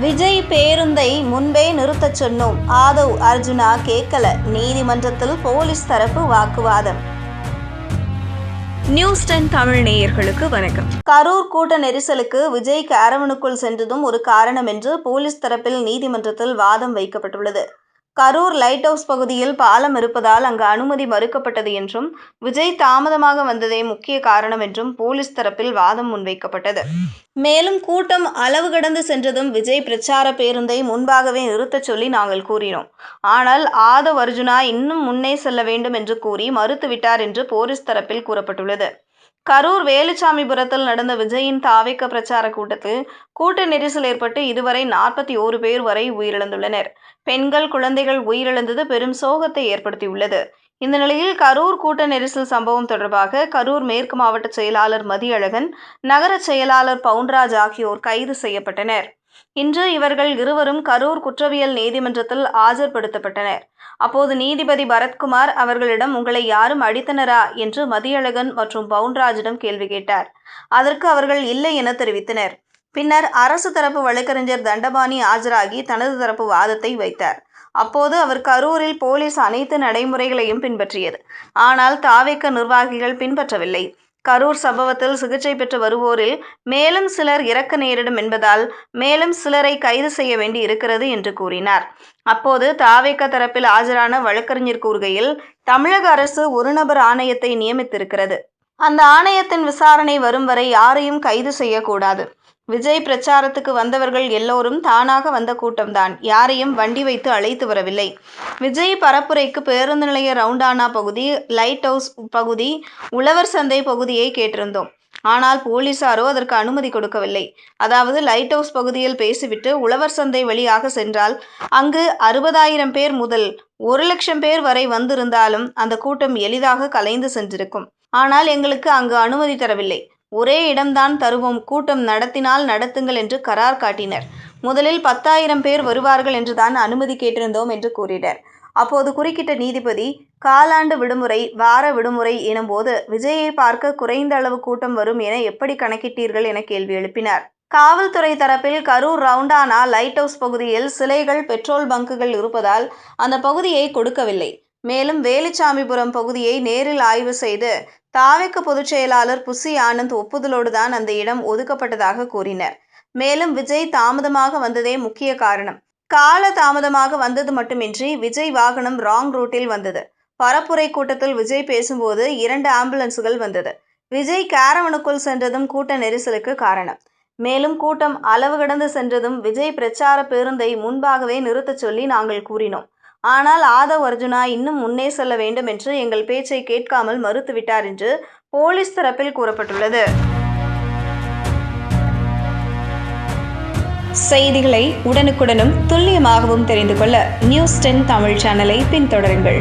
விஜய் பேருந்தை முன்பே நிறுத்தச் சொன்னோம். ஆதவ் அர்ஜுனா கேட்கல. நீதிமன்றத்தில் போலீஸ் தரப்பு வாக்குவாதம். நியூஸ் டென் தமிழ் நேயர்களுக்கு வணக்கம். கரூர் கூட்ட நெரிசலுக்கு விஜய் அரவணுக்குள் சென்றதும் ஒரு காரணம் என்று போலீஸ் தரப்பில் நீதிமன்றத்தில் வாதம் வைக்கப்பட்டுள்ளது. கரூர் லைட் ஹவுஸ் பகுதியில் பாலம் இருப்பதால் அங்கு அனுமதி மறுக்கப்பட்டது என்றும் விஜய் தாமதமாக வந்ததே முக்கிய காரணம் என்றும் போலீஸ் தரப்பில் வாதம் முன்வைக்கப்பட்டது. மேலும் கூட்டம் அளவு கடந்து சென்றதும் விஜய் பிரச்சார பேருந்தை முன்பாகவே நிறுத்தச் சொல்லி நாங்கள் கூறினோம். ஆனால் ஆதவ் அர்ஜுனா இன்னும் முன்னே செல்ல வேண்டும் என்று கூறி மறுத்துவிட்டார் என்று போலீஸ் தரப்பில் கூறப்பட்டுள்ளது. கரூர் வேலுச்சாமிபுரத்தில் நடந்த விஜயின் தாவேக்க பிரச்சார கூட்டத்தில் கூட்ட நெரிசல் ஏற்பட்டு இதுவரை நாற்பத்தி ஓரு பேர் வரை உயிரிழந்துள்ளனர். பெண்கள் குழந்தைகள் உயிரிழந்தது பெரும் சோகத்தை ஏற்படுத்தியுள்ளது. இந்த நிலையில் கரூர் கூட்ட நெரிசல் சம்பவம் தொடர்பாக கரூர் மேற்கு மாவட்ட செயலாளர் மதியழகன் நகர செயலாளர் பவுன்ராஜ் ஆகியோர் கைது செய்யப்பட்டனர். இன்று இவர்கள் இருவரும் கரூர் குற்றவியல் நீதிமன்றத்தில் ஆஜர்படுத்தப்பட்டனர். அப்போது நீதிபதி பரத்குமார் அவர்களிடம் உங்களை யாரும் அடித்தனரா? என்று மதியழகன் மற்றும் பவுன்ராஜிடம் கேள்வி கேட்டார். அதற்கு அவர்கள் இல்லை என தெரிவித்தனர். பின்னர் அரசு தரப்பு வழக்கறிஞர் தண்டபாணி ஆஜராகி தனது தரப்பு வாதத்தை வைத்தார். அப்போது அவர் கரூரில் போலீஸ் அனைத்து நடைமுறைகளையும் பின்பற்றியது. ஆனால் தாவேக்க நிர்வாகிகள் பின்பற்றவில்லை. கரூர் சம்பவத்தில் சிகிச்சை பெற்று வருவோரில் மேலும் சிலர் இறக்க நேரிடும் என்பதால் மேலும் சிலரை கைது செய்ய வேண்டி இருக்கிறது என்று கூறினார். அப்போது தாவேக்க தரப்பில் ஆஜரான வழக்கறிஞர் கூறுகையில் தமிழக அரசு ஒரு நபர் ஆணையத்தை நியமித்திருக்கிறது. அந்த ஆணையத்தின் விசாரணை வரும் வரை யாரையும் கைது செய்யக்கூடாது. விஜய் பிரச்சாரத்துக்கு வந்தவர்கள் எல்லோரும் தானாக வந்த கூட்டம்தான். யாரையும் வண்டி வைத்து அழைத்து வரவில்லை. விஜய் பரப்புரைக்கு பேருந்து நிலைய ரவுண்டானா பகுதி லைட் ஹவுஸ் பகுதி உழவர் சந்தை பகுதியை கேட்டிருந்தோம். ஆனால் போலீசாரோ அதற்கு அனுமதி கொடுக்கவில்லை. அதாவது லைட் ஹவுஸ் பகுதியில் பேசிவிட்டு உழவர் சந்தை வழியாக சென்றால் அங்கு அறுபதாயிரம் பேர் முதல் ஒரு லட்சம் பேர் வரை வந்திருந்தாலும் அந்த கூட்டம் எளிதாக கலைந்து சென்றிருக்கும். ஆனால் எங்களுக்கு அங்கு அனுமதி தரவில்லை. ஒரே இடம்தான் தருவோம். கூட்டம் நடத்தினால் நடத்துங்கள் என்று கரார் காட்டினர். முதலில் பத்தாயிரம் பேர் வருவார்கள் என்றுதான் அனுமதி கேட்டிருந்தோம் என்று கூறினர். அப்போது குறுக்கிட்ட நீதிபதி காலாண்டு விடுமுறை வார விடுமுறை எனும்போது விஜயை பார்க்க குறைந்த அளவு கூட்டம் வரும் என எப்படி கணக்கிட்டீர்கள் என கேள்வி எழுப்பினார். காவல்துறை தரப்பில் கரூர் ரவுண்டானா லைட் ஹவுஸ் பகுதியில் சிலைகள் பெட்ரோல் பங்குகள் இருப்பதால் அந்த பகுதியை கொடுக்கவில்லை. மேலும் வேலுச்சாமிபுரம் பகுதியை நேரில் ஆய்வு செய்து தாவேக்கு பொதுச் செயலாளர் புசி ஆனந்த் ஒப்புதலோடு தான் அந்த இடம் ஒதுக்கப்பட்டதாக கூறினர். மேலும் விஜய் தாமதமாக வந்ததே முக்கிய காரணம். கால தாமதமாக வந்தது மட்டுமின்றி விஜய் வாகனம் ராங் ரூட்டில் வந்தது. பரப்புரை கூட்டத்தில் விஜய் பேசும்போது இரண்டு ஆம்புலன்ஸுகள் வந்தது. விஜய் கேரவனுக்குள் சென்றதும் கூட்ட நெரிசலுக்கு காரணம். மேலும் கூட்டம் அளவு கடந்து சென்றதும் விஜய் பிரச்சார பேருந்தை முன்பாகவே நிறுத்தச் சொல்லி நாங்கள் கூறினோம். ஆனால் ஆதவ் அர்ஜுனா இன்னும் முன்னே செல்ல வேண்டும் என்று எங்கள் பேச்சை கேட்காமல் மறுத்துவிட்டார் என்று போலீஸ் தரப்பில் கூறப்பட்டுள்ளது. செய்திகளை உடனுக்குடனும் துல்லியமாகவும் தெரிந்து கொள்ள நியூஸ் டென் தமிழ் சேனலை பின்தொடருங்கள்.